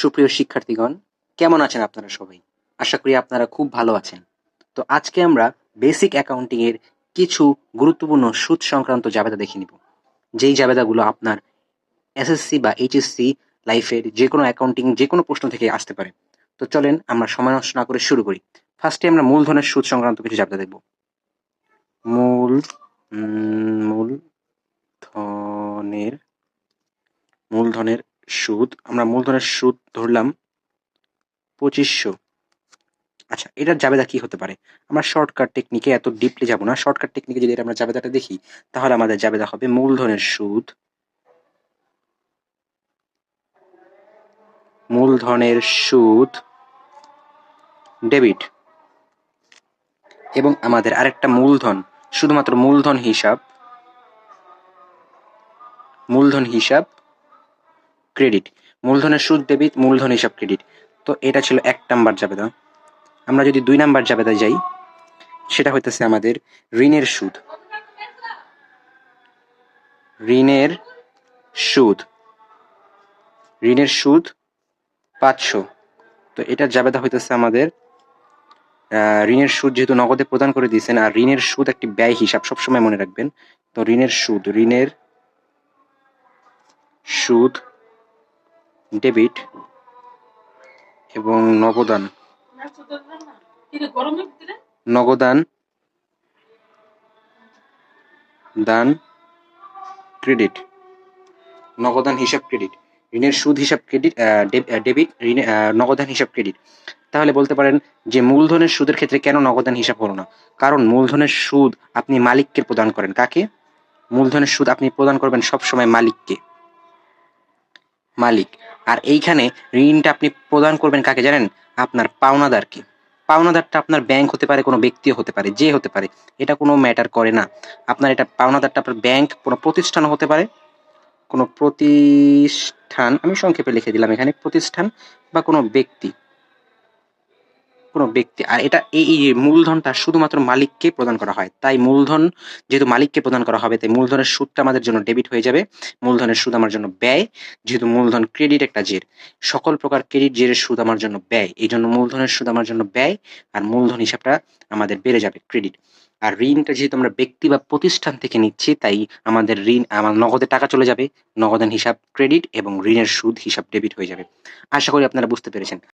সুপ্রিয় শিক্ষার্থীগণ, কেমন আছেন আপনারা সবাই? আশা করি আপনারা খুব ভালো আছেন। তো আজকে আমরা বেসিক অ্যাকাউন্টিং এর কিছু গুরুত্বপূর্ণ সুদ সংক্রান্ত জাবেদা দেখে নিব। যেই জাবেদাগুলো আপনার এসএসসি বা এইচএসসি লাইফের যে কোনো অ্যাকাউন্টিং যে কোনো প্রশ্ন থেকে আসতে পারে। তো চলেন আমরা সময় নষ্ট না করে শুরু করি। ফার্স্টে আমরা মূলধনের সুদ সংক্রান্ত কিছু জাবেদা দেখব। মূল মূলধনের মূলধনের সুদ, আমরা মূলধনের সুদ ধরলাম পঁচিশশো। আচ্ছা এটার জাবেদা কি হতে পারে? আমরা শর্টকাট টেকনিকে এত ডিপলি যাব না। শর্টকাট টেকনিকে যদি আমরা জাবেদাটা দেখি, তাহলে আমাদের জাবেদা হবে মূলধনের সুদ। মূলধনের সুদ ডেবিট এবং আমাদের আরেকটা মূলধন, শুধুমাত্র মূলধন হিসাব। মূলধন হিসাব ক্রেডিট মূলধনের সুদ ডেবিট মূলধন, হিসাব ক্রেডিট তো এটা ছিল এক নাম্বার জাবেদা। আমরা যদি দুই নাম্বার জাবেদা যাই, সেটা হইতেছে আমাদের ঋণের সুদ। ঋণের সুদ। ঋণের সুদ পাঁচশো। তো এটা জাবেদা হইতেছে আমাদের ঋণের সুদ যেহেতু নগদে প্রদান করে দিয়েছেন, আর ঋণের সুদ একটি ব্যয় হিসাব সবসময় মনে রাখবেন। তো ঋণের সুদ ঋণের সুদ ডেবিট এবং নগদান। নগদান, দান, ক্রেডিট। নগদান হিসাব ক্রেডিট। ঋণের সুদ হিসাব ক্রেডিট ডেবিট ঋণে নগদান হিসাব ক্রেডিট। তাহলে বলতে পারেন যে মূলধনের সুদের ক্ষেত্রে কেন নগদান হিসাব হলো না? কারণ মূলধনের সুদ আপনি মালিককে প্রদান করেন। কাকে? মূলধনের সুদ আপনি প্রদান করবেন সবসময় মালিককে। মালিক। আর এইখানে ঋণটা আপনি প্রদান করবেন কাকে জানেন? আপনার পাওনাদারকে। পাওনাদারটা আপনার ব্যাংক হতে পারে, কোনো ব্যক্তিও হতে পারে, যে হতে পারে। এটা কোনো ম্যাটার করে না। আপনার এটা পাওনাদারটা আপনার ব্যাংক কোনো প্রতিষ্ঠান হতে পারে, কোনো প্রতিষ্ঠান, আমি সংক্ষেপে লিখে দিলাম এখানে, প্রতিষ্ঠান বা কোনো ব্যক্তি। কোনো ব্যক্তি। আর এটা এই মূলধনটা শুধুমাত্র মালিককে প্রদান করা হয়। তাই মূলধন যেহেতু মালিককে প্রদান করা হবে, তাই মূলধনের সুদটা আমাদের জন্য ডেবিট হয়ে যাবে। মূলধনের সুদ আমার জন্য ব্যয়, যেহেতু মূলধন ক্রেডিট একটা জের। সকল প্রকার ক্রেডিট জেরের সুদ আমার জন্য ব্যয়। এই জন্য মূলধনের সুদ আমার জন্য ব্যয়, আর মূলধন হিসাবটা আমাদের বেড়ে যাবে, ক্রেডিট। আর ঋণটা যেহেতু আমরা ব্যক্তি বা প্রতিষ্ঠান থেকে নিচ্ছি, তাই আমাদের ঋণ, আমার নগদে টাকা চলে যাবে। নগদান হিসাব ক্রেডিট এবং ঋণের সুদ হিসাব ডেবিট হয়ে যাবে। আশা করি আপনারা বুঝতে পেরেছেন।